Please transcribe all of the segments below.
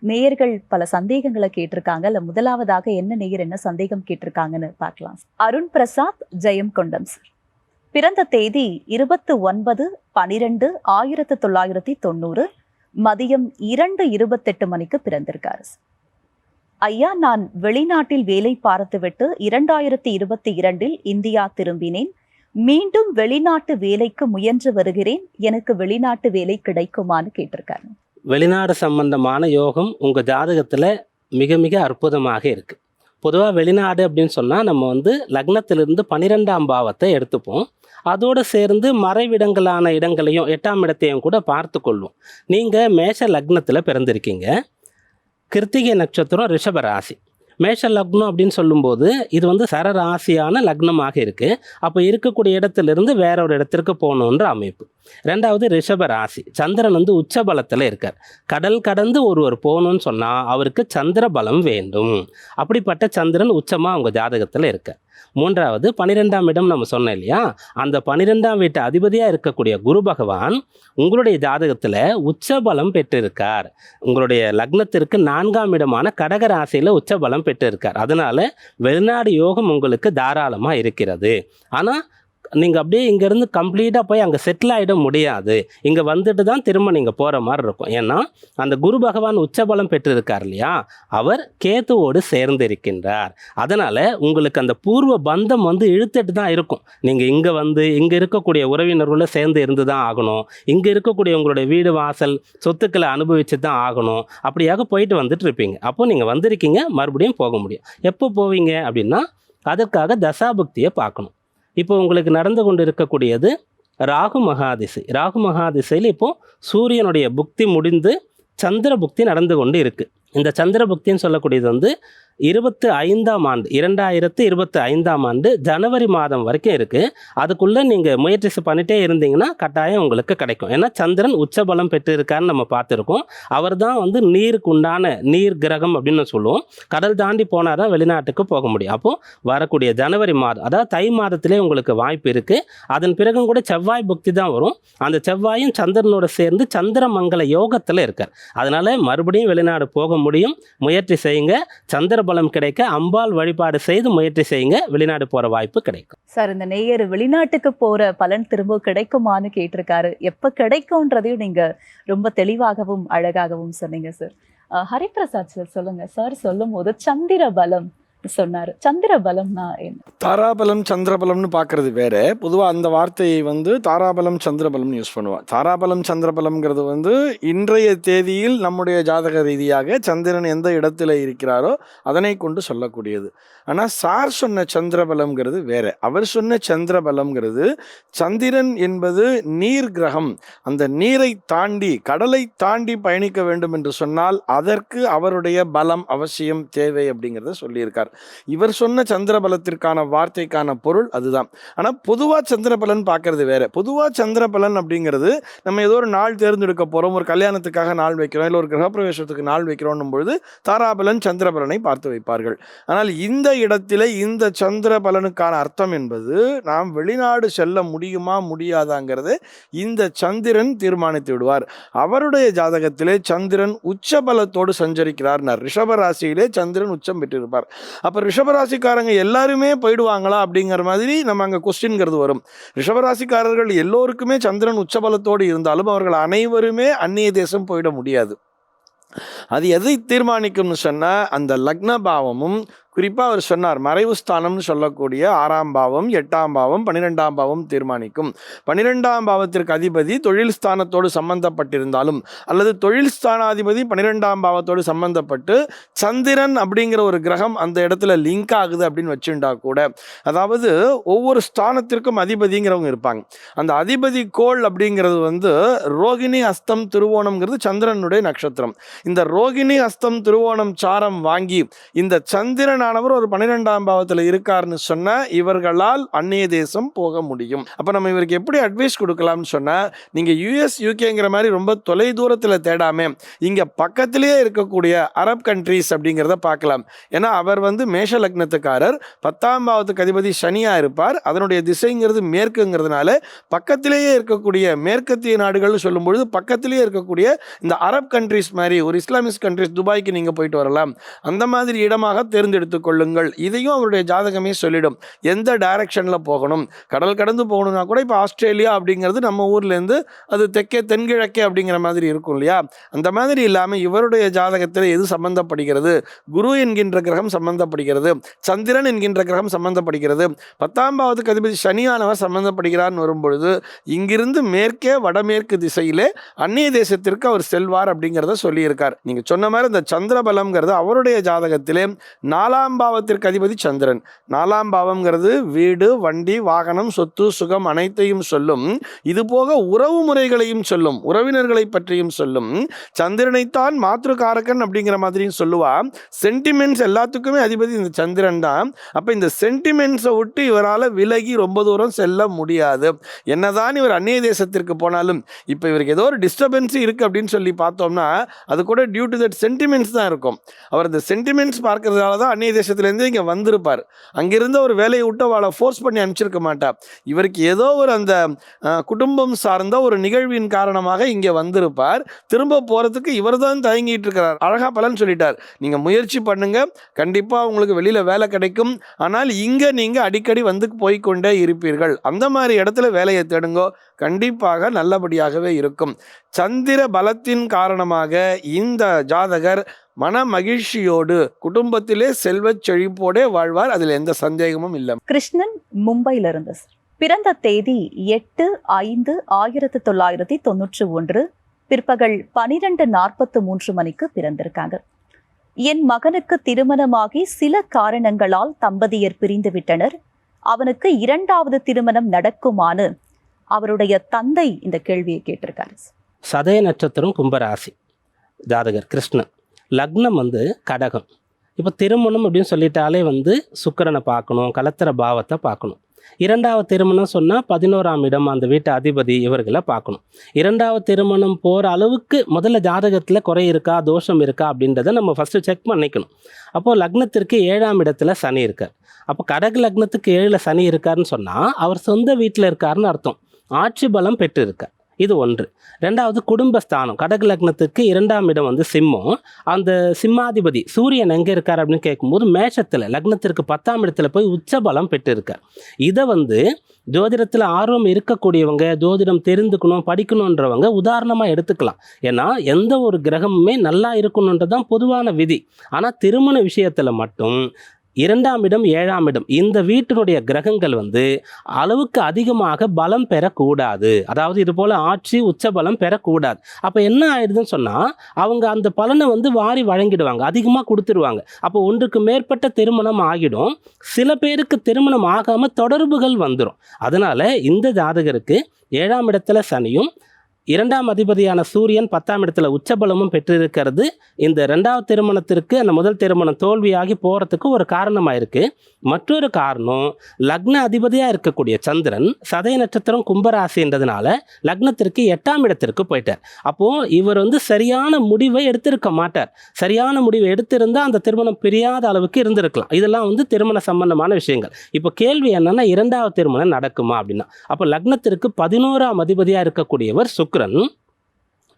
நேயர்கள் பல சந்தேகங்களை கேட்டிருக்காங்க. இல்ல முதலாவதாக என்ன நேயர் என்ன சந்தேகம் கேட்டிருக்காங்கன்னு பார்க்கலாம். அருண் பிரசாத் ஜெயம் கொண்டம் சார் பிறந்த தேதி இருபத்து ஒன்பது பனிரெண்டு ஆயிரத்து தொள்ளாயிரத்தி தொண்ணூறு. மதியம் இரண்டு இருபத்தெட்டு மணிக்கு பிறந்திருக்காரு ஐயா நான் வெளிநாட்டில் வேலை பார்த்துவிட்டு இரண்டாயிரத்தி இருபத்தி இரண்டில் இந்தியா திரும்பினேன். மீண்டும் வெளிநாட்டு வேலைக்கு முயன்று வருகிறேன். எனக்கு வெளிநாட்டு வேலை கிடைக்குமான்னு கேட்டிருக்காரு. வெளிநாடு சம்பந்தமான யோகம் உங்கள் ஜாதகத்தில் மிக மிக அற்புதமாக இருக்குது பொதுவாக வெளிநாடு அப்படின்னு சொன்னால் நம்ம வந்து லக்னத்திலிருந்து பன்னிரெண்டாம் பாவத்தை எடுத்துப்போம். அதோடு சேர்ந்து மறைவிடங்களான இடங்களையும் எட்டாம் இடத்தையும் கூட பார்த்து கொள்வோம். நீங்கள் மேஷ லக்னத்தில் பிறந்திருக்கீங்க. கிருத்திகை நட்சத்திரம் ரிஷப ராசி. மேஷ லக்னம் அப்படின்னு சொல்லும்போது இது வந்து சரராசியான லக்னமாக இருக்குது அப்போ இருக்கக்கூடிய இடத்துலேருந்து வேற ஒரு இடத்திற்கு போகணுன்ற அமைப்பு. ரெண்டாவது ரிஷப ராசி. சந்திரன் வந்து உச்ச பலத்தில் இருக்கார். கடல் கடந்து ஒருவர் போகணும்னு சொன்னால் அவருக்கு சந்திர பலம் வேண்டும். அப்படிப்பட்ட சந்திரன் உச்சமாக அவங்க ஜாதகத்தில் இருக்கார். மூன்றாவது பன்னிரெண்டாம் இடம் நம்ம சொன்னோம் இல்லையா? அந்த பனிரெண்டாம் வீட்டு அதிபதியாக இருக்கக்கூடிய குரு பகவான் உங்களுடைய ஜாதகத்தில் உச்ச பலம் பெற்றிருக்கார். உங்களுடைய லக்னத்திற்கு நான்காம் இடமான கடக ராசியில் உச்சபலம் பெற்றிருக்கார். அதனால் வெளிநாடு யோகம் உங்களுக்கு தாராளமாக இருக்கிறது. ஆனால் நீங்கள் அப்படியே இங்கேருந்து கம்ப்ளீட்டாக போய் அங்கே செட்டில் ஆகிட முடியாது. இங்கே வந்துட்டு தான் திரும்ப நீங்கள் போகிற மாதிரி இருக்கும். ஏன்னா அந்த குரு பகவான் உச்சபலம் பெற்றிருக்கார் இல்லையா? அவர் கேத்துவோடு சேர்ந்து இருக்கின்றார் அதனால் உங்களுக்கு அந்த பூர்வ பந்தம் வந்து இழுத்துட்டு தான் இருக்கும். நீங்கள் இங்கே வந்து இங்கே இருக்கக்கூடிய உறவினர்களோட சேர்ந்து இருந்து தான் ஆகணும். இங்கே இருக்கக்கூடிய உங்களுடைய வீடு வாசல் சொத்துக்களை அனுபவித்து தான் ஆகணும். அப்படியாக போயிட்டு வந்துட்டு இருப்பீங்க. அப்போ நீங்கள் வந்திருக்கீங்க மறுபடியும் போக முடியும். எப்போ போவீங்க அப்படின்னா அதற்காக தசாபக்தியை பார்க்கணும். இப்போ உங்களுக்கு நடந்து கொண்டு இருக்கக்கூடியது ராகு மகாதிசை. ராகு மகாதிசையில் இப்போ சூரியனுடைய புக்தி முடிந்து சந்திர புக்தி நடந்து கொண்டு இருக்குது இந்த சந்திர புக்தின்னு சொல்லக்கூடியது வந்து இருபத்து ஐந்தாம் ஆண்டு இரண்டாயிரத்து இருபத்தி ஐந்தாம் ஆண்டு ஜனவரி மாதம் வரைக்கும் இருக்குது அதுக்குள்ளே நீங்கள் முயற்சி பண்ணிகிட்டே இருந்தீங்கன்னா கட்டாயம் உங்களுக்கு கிடைக்கும். ஏன்னா சந்திரன் உச்சபலம் பெற்றிருக்காருன்னு நம்ம பார்த்துருக்கோம். அவர் தான் வந்து நீருக்கு உண்டான நீர் கிரகம் அப்படின்னு சொல்லுவோம். கடல் தாண்டி போனால் தான் வெளிநாட்டுக்கு போக முடியும். அப்போது வரக்கூடிய ஜனவரி மாதம் அதாவது தை மாதத்திலே உங்களுக்கு வாய்ப்பு இருக்குது அதன் பிறகும் கூட செவ்வாய் புக்தி தான் வரும். அந்த செவ்வாயும் சந்திரனோட சேர்ந்து சந்திரமங்கல யோகத்தில் இருக்கார். அதனால் மறுபடியும் வெளிநாடு போக முடியும். முயற்சி செய்யுங்க. சந்திர பலம் கிடைக்க அம்பாள் வழிபாடு செய்து முயற்சி செய்யுங்க. வெளிநாடு போகிற வாய்ப்பு கிடைக்கும். சார் இந்த நேயர் வெளிநாட்டுக்கு போற பலன் திரும்ப கிடைக்குமான்னு கேட்டிருக்காரு. எப்ப கிடைக்கும்ன்றதையும் நீங்க ரொம்ப தெளிவாகவும் அழகாகவும் சொன்னீங்க சார். ஹரிபிரசாத் சார் சொல்லுங்க. சார் சொல்லும் போது சந்திர பலம் சொன்னாரு. சந்திரபலம்னா என்ன? தாராபலம் சந்திரபலம்னு பார்க்கறது வேற. பொதுவாக அந்த வார்த்தையை வந்து தாராபலம் சந்திரபலம்னு யூஸ் பண்ணுவான் தாராபலம் சந்திரபலம்ங்கிறது வந்து இன்றைய தேதியில் நம்முடைய ஜாதக ரீதியாக சந்திரன் எந்த இடத்துல இருக்கிறாரோ அதனை கொண்டு சொல்லக்கூடியது. ஆனால் சார் சொன்ன சந்திரபலம்ங்கிறது வேற. அவர் சொன்ன சந்திரபலம்ங்கிறது சந்திரன் என்பது நீர் கிரகம். அந்த நீரை தாண்டி கடலை தாண்டி பயணிக்க வேண்டும் என்று சொன்னால் அதற்கு அவருடைய பலம் அவசியம் தேவை அப்படிங்கிறத சொல்லியிருக்கார். இவர் சொன்ன சந்திரபலத்திற்கான வார்த்தைக்கான பொருள் அதுதான். ஆனால் பொதுவாக சந்திரபலன் பார்க்கறது வேற. பொதுவாக சந்திரபலன் அப்படிங்கிறது நம்ம ஏதோ ஒரு நாள் தேர்ந்தெடுக்க போகிறோம் ஒரு கல்யாணத்துக்காக நாள் வைக்கிறோம் இல்லை ஒரு கிரகப்பிரவேசத்துக்கு நாள் வைக்கிறோம் பொழுது தாராபலன் சந்திரபலனை பார்த்து வைப்பார்கள். ஆனால் இந்த இடத்திலே இந்த சந்திரபலனுக்கான அர்த்தம் என்பது நாம் வெளிநாடு செல்ல முடியுமா முடியாதாங்கிறது இந்த சந்திரன் தீர்மானித்து விடுவார். அவருடைய ஜாதகத்திலே சந்திரன் உச்சபலத்தோடு சஞ்சரிக்கிறார். ரிஷப ராசியிலே சந்திரன் உச்சம் பெற்றிருப்பார். அப்போ ரிஷபராசிக்காரங்க எல்லாருமே போயிடுவாங்களா அப்படிங்கிற மாதிரி நம்ம அங்கே கொஸ்டின்ங்கிறது வரும். ரிஷபராசிக்காரர்கள் எல்லோருக்குமே சந்திரன் உச்சபலத்தோடு இருந்தாலும் அவர்கள் அனைவருமே அந்நிய தேசம் போயிட முடியாது. அது எதை தீர்மானிக்கும்னு சொன்னால் அந்த லக்ன பாவமும் குறிப்பாக அவர் சொன்னார் மறைவு ஸ்தானம்னு சொல்லக்கூடிய ஆறாம் பாவம் எட்டாம் பாவம் பன்னிரெண்டாம் பாவம் தீர்மானிக்கும். பன்னிரெண்டாம் பாவத்திற்கு அதிபதி தொழில் ஸ்தானத்தோடு சம்பந்தப்பட்டிருந்தாலும் அல்லது தொழில் ஸ்தானாதிபதி பன்னிரெண்டாம் பாவத்தோடு சம்பந்தப்பட்டு சந்திரன் அப்படிங்கிற ஒரு கிரகம் அந்த இடத்துல லிங்க் ஆகுது அப்படின்னு வச்சுண்டா கூட அதாவது ஒவ்வொரு ஸ்தானத்திற்கும் அதிபதிங்கிறவங்க இருப்பாங்க. அந்த அதிபதி கோள் அப்படிங்கிறது வந்து ரோகிணி அஸ்தம் திருவோணம்ங்கிறது சந்திரனுடைய நட்சத்திரம். இந்த ரோகிணி அஸ்தம் திருவோணம் சாரம் வாங்கி இந்த சந்திரன் சந்திரனானவர் ஒரு பன்னிரெண்டாம் பாவத்தில் இருக்காருன்னு சொன்னால் இவர்களால் அந்நிய தேசம் போக முடியும். அப்போ நம்ம இவருக்கு எப்படி அட்வைஸ் கொடுக்கலாம்னு சொன்னால் நீங்கள் யூஎஸ் யூகேங்கிற மாதிரி ரொம்ப தொலை தூரத்தில் தேடாம இங்கே பக்கத்திலேயே இருக்கக்கூடிய அரப் கண்ட்ரீஸ் அப்படிங்கிறத பார்க்கலாம். ஏன்னா அவர் வந்து மேஷ லக்னத்துக்காரர். பத்தாம் பாவத்துக்கு அதிபதி சனியாக இருப்பார். அதனுடைய திசைங்கிறது மேற்குங்கிறதுனால பக்கத்திலேயே இருக்கக்கூடிய மேற்கத்திய நாடுகள்னு சொல்லும்பொழுது பக்கத்திலேயே இருக்கக்கூடிய இந்த அரப் கண்ட்ரீஸ் மாதிரி ஒரு இஸ்லாமிக் கண்ட்ரீஸ் துபாய்க்கு நீங்கள் போயிட்டு வரலாம். அந்த மாதிரி இடமாக தேர்ந்தெடுத்து கொள்ளுங்கள் இதையும் அவருடைய ஜாதகமே சொல்லிடும். எந்த டைரக்ஷனில் போகணும்? கடல் கடந்து போகணும்னா கூட இப்போ ஆஸ்திரேலியா அப்படிங்கிறது நம்ம ஊர்லேருந்து அது தெற்கே தென்கிழக்கே அப்படிங்கிற மாதிரி இருக்கும் இல்லையா? அந்த மாதிரி இல்லாமல் இவருடைய ஜாதகத்தில் எது சம்பந்தப்படுகிறது? குரு என்கின்ற கிரகம் சம்பந்தப்படுகிறது. சந்திரன் என்கின்ற கிரகம் சம்பந்தப்படுகிறது. பத்தாம் பாவத்துக்கு அதிபதி சனியானவர் சம்பந்தப்படுகிறார்னு வரும்பொழுது இங்கிருந்து மேற்கே வடமேற்கு திசையிலே அந்நிய தேசத்திற்கு அவர் செல்வார் அப்படிங்கிறத சொல்லியிருக்கார். நீங்கள் சொன்ன மாதிரி இந்த சந்திரபலம்ங்கிறது அவருடைய ஜாதகத்திலே நாலாம் பாவத்திற்கு அதிபதி சந்திரன். நாலாம் பாவம்ங்கிறது வீடு வண்டி வாகனம் சொத்து சுகம் அனைத்தையும் சொல்லும். இது போக உறவு முறைகளையும் சொல்லும். உறவினர்களை பற்றியும் சொல்லும். சந்திரனைத்தான் மாத்ருகாரகன் அப்படிங்கிற மாதிரியும் சொல்லுவா. சென்டிமெண்ட்ஸ் எல்லாத்துக்குமே அதிபதி இந்த சந்திரன் தான். அப்போ இந்த சென்டிமெண்ட்ஸை விட்டு இவரால் விலகி ரொம்ப தூரம் செல்ல முடியாது. என்னதான் இவர் அந்நிய தேசத்திற்கு போனாலும் இப்போ இவருக்கு ஏதோ ஒரு டிஸ்டர்பன்ஸ் இருக்குது அப்படின்னு சொல்லி பார்த்தோம்னா அது கூட டியூ டு தட் சென்டிமெண்ட்ஸ் தான் இருக்கும். அவர் இந்த சென்டிமெண்ட்ஸ் பார்க்கறதுனால தான் அந்நிய தேசத்துலேருந்து இங்கே வந்திருப்பார். அங்கிருந்து ஒரு வேலையை விட்டு அவளை ஃபோர்ஸ் பண்ணி அனுப்பிச்சிருக்க மாட்டா இவருக்கு ஏதோ ஒரு அந்த குடும்பம் சார்ந்த ஒரு நிகழ்வின் காரணமாக இங்கே வந்திருப்பார். திரும்ப போகிறதுக்கு இவர் தான் தயங்கிட்டு இருக்கிறார். அழகா பலன் சொல்லிட்டார். நீங்கள் முயற்சி பண்ணுங்க. கண்டிப்பாக உங்களுக்கு வெளியில் வேலை கிடைக்கும். ஆனால் இங்கே நீங்கள் அடிக்கடி வந்து போய்க்கொண்டே இருப்பீர்கள். அந்த மாதிரி இடத்துல வேலையை தேடுங்கோ. கண்டிப்பாக நல்லபடியாகவே இருக்கும். சந்திர பலத்தின் காரணமாக இந்த ஜாதகர் மன மகிழ்ச்சியோடு குடும்பத்திலே செல்வச் செழிப்போடே வாழ்வார். அதில் எந்த சந்தேகமும் இல்லை. கிருஷ்ணன் மும்பையில இருந்து பிறந்த தேதி எட்டு ஐந்து ஆயிரத்தி தொள்ளாயிரத்தி தொண்ணூற்றி ஒன்று. பிற்பகல் பனிரெண்டு நாற்பத்து மூன்று மணிக்கு பிறந்திருக்காங்க. என் மகனுக்கு திருமணமாகி சில காரணங்களால் தம்பதியர் பிரிந்து விட்டனர். அவனுக்கு இரண்டாவது திருமணம் நடக்குமான்னு அவருடைய தந்தை இந்த கேள்வியை கேட்டிருக்காரு சதய நட்சத்திரம் கும்பராசி. ஜாதகர் கிருஷ்ணன். லக்னம் வந்து கடகம். இப்போ திருமணம் அப்படின்னு சொல்லிட்டாலே வந்து சுக்கரனை பார்க்கணும் கலத்திர பாவத்தை பார்க்கணும். இரண்டாவது திருமணம் சொன்னால் பதினோராம் இடம் அந்த வீட்டு அதிபதி இவர்களை பார்க்கணும். இரண்டாவது திருமணம் போகிற அளவுக்கு முதல்ல ஜாதகத்தில் குறை இருக்கா தோஷம் இருக்கா அப்படின்றத நம்ம ஃபஸ்ட்டு செக் பண்ணிக்கணும். அப்போது லக்னத்திற்கு ஏழாம் இடத்துல சனி இருக்கார். அப்போ கடக லக்னத்துக்கு ஏழில் சனி இருக்காருன்னு சொன்னால் அவர் சொந்த வீட்டில் இருக்காருன்னு அர்த்தம். ஆட்சி பலம் பெற்று இருக்கார் இது ஒன்று. ரெண்டாவது குடும்பஸ்தானம். கடக லக்னத்துக்கு இரண்டாம் இடம் வந்து சிம்மம். அந்த சிம்மாதிபதி சூரியன் எங்கே இருக்கார் அப்படின்னு கேட்கும்போது மேஷத்தில் லக்னத்திற்கு பத்தாம் இடத்துல போய் உச்ச பலம் இதை வந்து ஜோதிடத்தில் ஆர்வம் இருக்கக்கூடியவங்க ஜோதிடம் தெரிந்துக்கணும் படிக்கணுன்றவங்க உதாரணமாக எடுத்துக்கலாம். ஏன்னா எந்த ஒரு கிரகமுமே நல்லா இருக்கணுன்றது தான் பொதுவான விதி. ஆனால் திருமண விஷயத்தில் மட்டும் இரண்டாம் இடம் ஏழாம் இடம். இந்த வீட்டினுடைய கிரகங்கள் வந்து அளவுக்கு அதிகமாக பலம் பெறக்கூடாது. அதாவது இது போல் ஆட்சி உச்ச பலம் பெறக்கூடாது. அப்போ என்ன ஆயிடுதுன்னு சொன்னால் அவங்க அந்த பலனை வந்து வாரி வழங்கிடுவாங்க அதிகமாக கொடுத்துருவாங்க. அப்போ ஒன்றுக்கு மேற்பட்ட திருமணம் ஆகிடும். சில பேருக்கு திருமணம் ஆகாமல் தொடர்புகள் வந்துடும் அதனால் இந்த ஜாதகருக்கு ஏழாம் இடத்துல சனியும் இரண்டாம் அதிபதியான சூரியன் பத்தாம் இடத்துல உச்சபலமும் பெற்றிருக்கிறது. இந்த ரெண்டாவது திருமணத்திற்கு அந்த முதல் திருமணம் தோல்வியாகி போகிறதுக்கு ஒரு காரணமாக இருக்குது மற்றொரு காரணம் லக்ன அதிபதியாக இருக்கக்கூடிய சந்திரன் சதய நட்சத்திரம் கும்பராசின்றதுனால லக்னத்திற்கு எட்டாம் இடத்திற்கு போயிட்டார். அப்போது இவர் வந்து சரியான முடிவை எடுத்திருக்க மாட்டார். சரியான முடிவை எடுத்திருந்தால் அந்த திருமணம் பிரியாத அளவுக்கு இருந்திருக்கலாம். இதெல்லாம் வந்து திருமண சம்பந்தமான விஷயங்கள். இப்போ கேள்வி என்னென்னா இரண்டாவது திருமணம் நடக்குமா அப்படின்னா. அப்போ லக்னத்திற்கு பதினோராம் அதிபதியாக இருக்கக்கூடியவர் சுக்கிரன்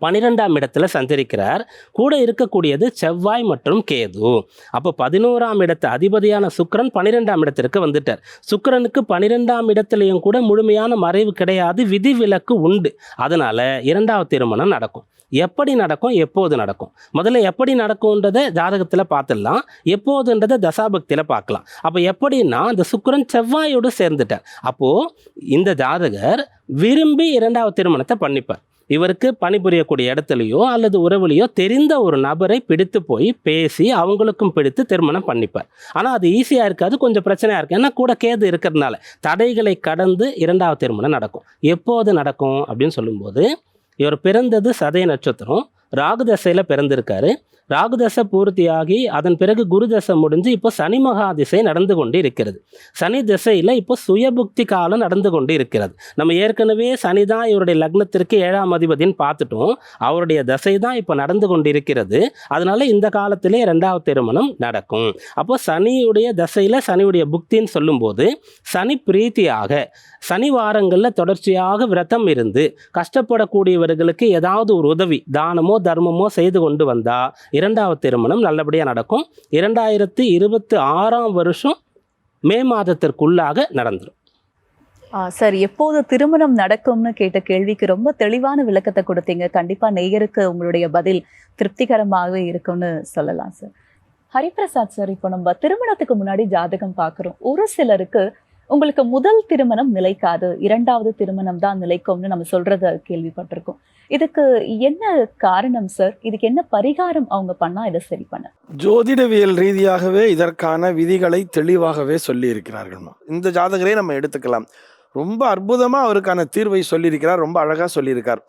பன்னிரெண்டாம் இடத்துல சஞ்சரிக்கிறார். கூட இருக்கக்கூடியது செவ்வாய் மற்றும் கேது. அப்போ பதினோராம் இடத்து அதிபதியான சுக்கிரன் பன்னிரெண்டாம் இடத்திற்கு வந்துட்டார். சுக்கரனுக்கு பனிரெண்டாம் இடத்துலையும் கூட முழுமையான மறைவு கிடையாது விதிவிலக்கு உண்டு. அதனால் இரண்டாவது திருமணம் நடக்கும். எப்படி நடக்கும்? எப்போது நடக்கும்? முதல்ல எப்படி நடக்கும்ன்றதை ஜாதகத்தில் பார்த்துடலாம். எப்போதுன்றதை தசாபக்தியில் பார்க்கலாம். அப்போ எப்படின்னா அந்த சுக்கரன் செவ்வாயோடு சேர்ந்துட்டார். அப்போது இந்த ஜாதகர் விரும்பி இரண்டாவது திருமணத்தை பண்ணிப்பார். இவருக்கு பணிபுரியக்கூடிய இடத்துலையோ அல்லது உறவுலையோ தெரிந்த ஒரு நபரை பிடித்து போய் பேசி அவங்களுக்கும் பிடித்து திருமணம் பண்ணிப்பார். ஆனால் அது ஈஸியாக இருக்காது கொஞ்சம் பிரச்சனையாக இருக்குது ஏன்னா கூட கேது இருக்கிறதுனால தடைகளை கடந்து இரண்டாவது திருமணம் நடக்கும். எப்போது நடக்கும் அப்படின்னு சொல்லும்போது இவர் பிறந்தது சதய நட்சத்திரம் ராகு தசையில் பிறந்திருக்காரு. ராகு தசை பூர்த்தியாகி அதன் பிறகு குரு தசை முடிஞ்சு இப்போ சனி மகா திசை நடந்து கொண்டு இருக்கிறது சனி திசையில் இப்போ சுயபுக்தி காலம் நடந்து கொண்டு இருக்கிறது நம்ம ஏற்கனவே சனி தான் இவருடைய லக்னத்திற்கு ஏழாம் அதிபதின்னு பார்த்துட்டோம். அவருடைய தசை தான் இப்போ நடந்து கொண்டு இருக்கிறது அதனால இந்த காலத்திலே ரெண்டாவது திருமணம் நடக்கும். அப்போ சனியுடைய தசையில் சனியுடைய புக்தின்னு சொல்லும்போது சனி பிரீத்தியாக சனி வாரங்களில் தொடர்ச்சியாக விரதம் இருந்து கஷ்டப்படக்கூடியவர்களுக்கு ஏதாவது ஒரு உதவி தானமோ தர்மமோ செய்து கொண்டு வந்தால் இரண்டாவது திருமணம் நல்லபடியாக நடக்கும். இரண்டாயிரத்தி இருபத்தி ஆறாம் வருஷம் மே மாதத்திற்குள்ளாக நடந்துடும் சார் எப்போது திருமணம் நடக்கும்னு கேட்ட கேள்விக்கு ரொம்ப தெளிவான விளக்கத்தை கொடுத்தீங்க. கண்டிப்பா நேயருக்கு உங்களுடைய பதில் திருப்திகரமாகவே இருக்கும்னு சொல்லலாம் சார். ஹரிபிரசாத் சார் இப்போ நம்ம திருமணத்துக்கு முன்னாடி ஜாதகம் பார்க்குறோம். ஒரு சிலருக்கு உங்களுக்கு முதல் திருமணம் நிலைக்காது. இரண்டாவது திருமணம் தான் நிலைக்கும்னு நம்ம சொல்றத கேள்விப்பட்டிருக்கோம். இதுக்கு என்ன காரணம் சார் இதுக்கு என்ன பரிகாரம் அவங்க பண்ணா இதை சரி பண்ண? ஜோதிடவியல் ரீதியாகவே இதற்கான விதிகளை தெளிவாகவே சொல்லி இருக்கிறார்கள் இந்த ஜாதகரை நம்ம எடுத்துக்கலாம். ரொம்ப அற்புதமாக அவருக்கான தீர்வை சொல்லியிருக்கிறார் ரொம்ப அழகாக சொல்லியிருக்கார்.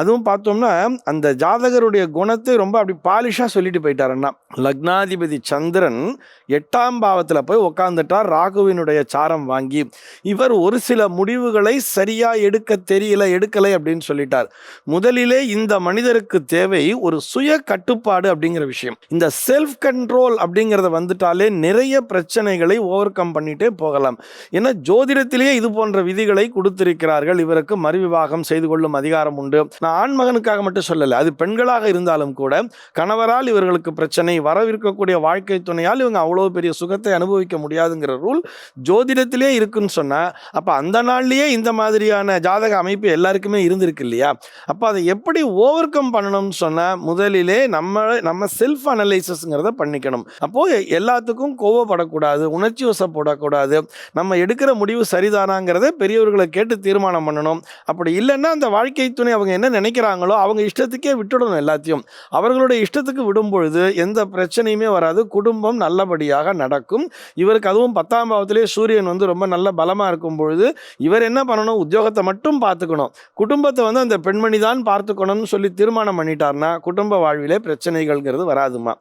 அதுவும் பார்த்தோம்னா அந்த ஜாதகருடைய குணத்தை ரொம்ப அப்படி பாலிஷாக சொல்லிட்டு போயிட்டாருன்னா லக்னாதிபதி சந்திரன் எட்டாம் பாவத்தில் போய் உக்காந்துட்டார். ராகுவினுடைய சாரம் வாங்கி இவர் ஒரு சில முடிவுகளை சரியாக எடுக்க தெரியல எடுக்கலை அப்படின்னு சொல்லிட்டார். முதலிலே இந்த மனிதருக்கு தேவை ஒரு சுய கட்டுப்பாடு அப்படிங்கிற விஷயம். இந்த செல்ஃப் கண்ட்ரோல் அப்படிங்கிறத வந்துட்டாலே நிறைய பிரச்சனைகளை ஓவர் கம் பண்ணிட்டே போகலாம். ஏன்னா ஜோதிடத்திலேயே இது போன்ற விதிகளை கொடுத்திருக்கிறார்கள். இவருக்கு மறுவிவாகம் செய்து கொள்ளும் அதிகாரம் உண்டு. நான் ஆண்மகனுக்காக மட்டும் சொல்லலை அது பெண்களாக இருந்தாலும் கூட கணவரால் இவர்களுக்கு பிரச்சனை வரவிருக்கக்கூடிய வாழ்க்கை துணையால் இவங்க அவ்வளோ பெரிய சுகத்தை அனுபவிக்க முடியாதுங்கிற ரூல் ஜோதிடத்திலே இருக்குன்னு சொன்னால் அப்போ அந்த நாள்லேயே இந்த மாதிரியான ஜாதக அமைப்பு எல்லாருக்குமே இருந்திருக்கு இல்லையா? அப்போ அதை எப்படி ஓவர் கம் பண்ணணும்னு சொன்னால் முதலிலே நம்ம நம்ம செல்ஃப் அனலைசஸ்ங்கிறத பண்ணிக்கணும். அப்போது எல்லாத்துக்கும் கோவப்படக்கூடாது உணர்ச்சி வசப்படக்கூடாது. நம்ம எடுக்கிற முடிவு சரிதானாங்கிறத பெரியவர்களை கேட்டு தீர்மானம் பண்ணணும். அப்படி இல்லைன்னா அந்த வாழ்க்கை துணை அவங்க என்ன நினைக்கிறாங்களோ அவங்க இஷ்டத்துக்கே விட்டுடணும் எல்லாத்தையும். அவர்களுடைய இஷ்டத்துக்கு விடும் பொழுது எந்த பிரச்சனையுமே வராது. குடும்பம் நல்லபடியாக நடக்கும். இவருக்கு அதுவும் பத்தாம் பாவத்திலே சூரியன் வந்து ரொம்ப நல்ல பலமாக இருக்கும் பொழுது இவர் என்ன பண்ணணும்? உத்தியோகத்தை மட்டும் பார்த்துக்கணும். குடும்பத்தை வந்து அந்த பெண்மணி தான் பார்த்துக்கணும்னு சொல்லி தீர்மானம் பண்ணிட்டார்னா குடும்ப வாழ்விலே பிரச்சனைகள்ங்கிறது வராதுமா?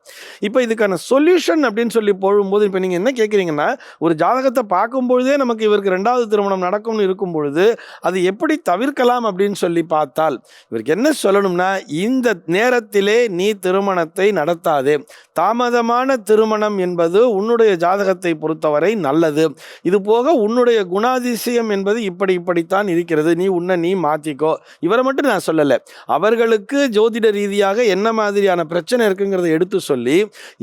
இப்போ இதுக்கான சொல்யூஷன் அப்படின்னு சொல்லி போகும்போது இப்போ நீங்கள் என்ன கேட்குறீங்கன்னா ஒரு ஜாதகத்தை பார்க்கும்பொழுதே நமக்கு இவருக்கு ரெண்டாவது திருமணம் நடக்கும்னு இருக்கும் பொழுது அது எப்படி தவிர்க்கலாம் அப்படின்னு சொல்லி பார்த்தால் இவருக்கு என்ன சொல்லணும்னா இந்த நேரத்திலே நீ திருமணத்தை நடத்தாதே. தாமதமான திருமணம் என்பது உன்னுடைய ஜாதகத்தை பொறுத்தவரை நல்லது. இது போக உன்னுடைய குணாதிசயம் என்பது இப்படி இப்படித்தான் இருக்கிறது. நீ உன்னை நீ மாற்றிக்கோ இவரை மட்டும் நான் சொல்லலை. அவர்களுக்கு ஜோதிட ரீதியாக என்ன மாதிரியான பிரச்சனை இருக்குங்கிறத எடுத்து சொல்லி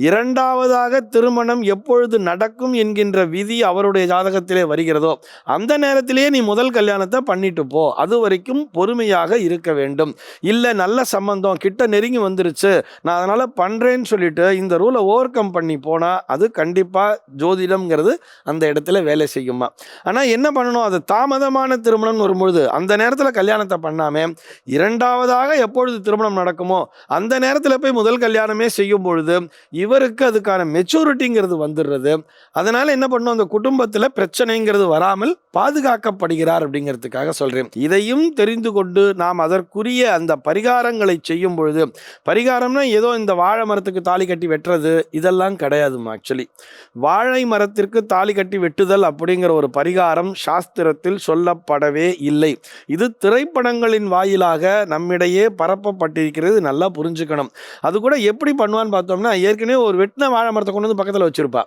இரண்டாவதாக திருமணம் எப்பொழுது நடக்கும் என்கின்ற விதி அவருடைய ஜாதகத்திலே வருகிறதோ அந்த நேரத்திலேயே நீ முதல் கல்யாணத்தை பண்ணிட்டு போ. அது வரைக்கும் பொறுமையாக இருக்க வேண்டும். இல்லை நல்ல சம்பந்தம் கிட்ட நெருங்கி வந்துருச்சு. நான் அதனால் பண்ணுறேன்னு சொல்லிட்டு இந்த ரூலை ஓவர் கம் பண்ணி போனால் அது கண்டிப்பாக ஜோதிடம்ங்கிறது அந்த இடத்துல வேலை செய்யுமா? ஆனால் என்ன பண்ணணும்? அது தாமதமான திருமணம்னு வரும்பொழுது அந்த நேரத்தில் கல்யாணத்தை பண்ணாமல் இரண்டாவதாக எப்பொழுது திருமணம் நடக்குமோ அந்த நேரத்தில் போய் முதல் கல்யாணமே செய்யும் பொழுது இவருக்கு அதுக்கான மெச்சூரிட்டிங்கிறது வந்துடுறது. அதனால் என்ன பண்ணும்? அந்த குடும்பத்தில் பிரச்சனைங்கிறது வராமல் பாதுகாக்கப்படுகிறார் அப்படிங்கிறதுக்காக சொல்கிறேன் இதையும் தெரிந்து கொண்டு நாம் அதற்குரிய அந்த பரிகாரங்களை செய்யும் பொழுது பரிகாரம்னா ஏதோ இந்த வாழை மரத்துக்கு தாலி கட்டி வெட்டுறது இதெல்லாம் கிடையாதுமா ஆக்சுவலி வாழை மரத்திற்கு தாலி கட்டி வெட்டுதல் அப்படிங்கிற ஒரு பரிகாரம் சாஸ்திரத்தில் சொல்லப்படவே இல்லை. இது திரைப்படங்களின் வாயிலாக நம்மிடையே பரப்பப்பட்டிருக்கிறது நல்லா புரிஞ்சுக்கணும். அது கூட எப்படி பண்ணுவான்னு பார்த்தோம்னா ஏற்கனவே ஒரு வெட்டின வாழை மரத்தை கொண்டு வந்து பக்கத்தில் வச்சிருப்பா.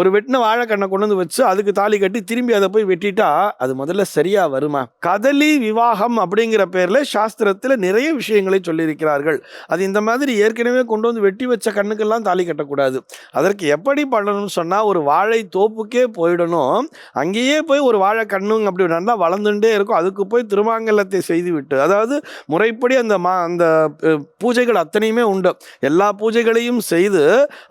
ஒரு வெட்டின வாழைக்கண்ணை கொண்டு வந்து வச்சு அதுக்கு தாலி கட்டி திரும்பி அதை போய் வெட்டிட்டா அது முதல்ல சரியா வருமா? கதலி விவாகம் அப்படிங்கிற பேர்ல சாஸ்திரத்தில் நிறைய விஷயங்களை சொல்லியிருக்கிறார்கள். அது இந்த மாதிரி ஏற்கனவே கொண்டு வந்து வெட்டி வச்ச கண்ணுக்கெல்லாம் தாலி கட்டக்கூடாது. அதற்கு எப்படி பண்ணணும்னு சொன்னால் ஒரு வாழை தோப்புக்கே போயிடணும். அங்கேயே போய் ஒரு வாழை கண்ணுங்க அப்படி நல்லா வளர்ந்துட்டே இருக்கும். அதுக்கு போய் திருமாங்கலத்தை செய்து விட்டு அதாவது முறைப்படி அந்த மா அந்த பூஜைகள் அத்தனையுமே உண்டு. எல்லா பூஜைகளையும் செய்து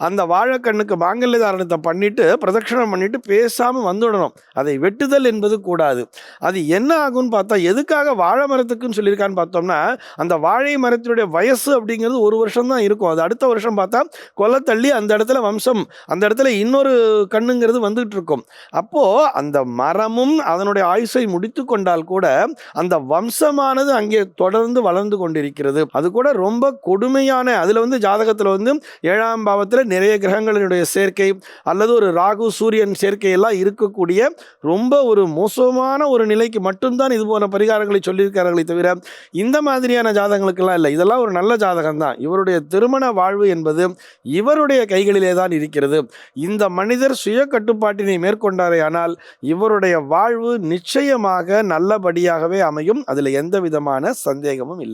அந்த வாழைக்கண்ணுக்கு மாங்கல்ய தாரணத்தை பண்ணிட்டு பண்ணிட்டு பிரதட்சணம் பண்ணிட்டு பேசாமல் வந்துடணும். அதை வெட்டுதல் என்பது கூடாது. அது என்ன ஆகும்னு பார்த்தா எதுக்காக வாழை மரத்துக்குன்னு சொல்லியிருக்கான்னு பார்த்தோம்னா அந்த வாழை மரத்தினுடைய வயசு அப்படிங்கிறது ஒரு வருஷம் தான் இருக்கும். அது அடுத்த வருஷம் பார்த்தா கொலை தள்ளி அந்த இடத்துல வம்சம் அந்த இடத்துல இன்னொரு கண்ணுங்கிறது வந்துகிட்டு இருக்கும். அப்போது அந்த மரமும் அதனுடைய ஆயுசை முடித்து கொண்டால் கூட அந்த வம்சமானது அங்கே தொடர்ந்து வளர்ந்து கொண்டிருக்கிறது. அது கூட ரொம்ப கொடுமையான அதில் வந்து ஜாதகத்தில் வந்து ஏழாம் பாவத்தில் நிறைய கிரகங்களினுடைய சேர்க்கை அல்லது ஒரு ராகு சூரியன் சேர்க்கையெல்லாம் இருக்கக்கூடிய ரொம்ப ஒரு மோசமான ஒரு நிலைக்கு மட்டும்தான் இது போன்ற பரிகாரங்களை சொல்லியிருக்கார்களே தவிர இந்த மாதிரியான ஜாதகங்களுக்கெல்லாம் இல்லை. இதெல்லாம் ஒரு நல்ல ஜாதகம் தான் இவருடைய திருமண வாழ்வு என்பது இவருடைய கைகளிலே தான் இருக்கிறது. இந்த மனிதர் சுய கட்டுப்பாட்டினை மேற்கொண்டாரே ஆனால் இவருடைய வாழ்வு நிச்சயமாக நல்லபடியாகவே அமையும். அதில் எந்த விதமான சந்தேகமும் இல்லை.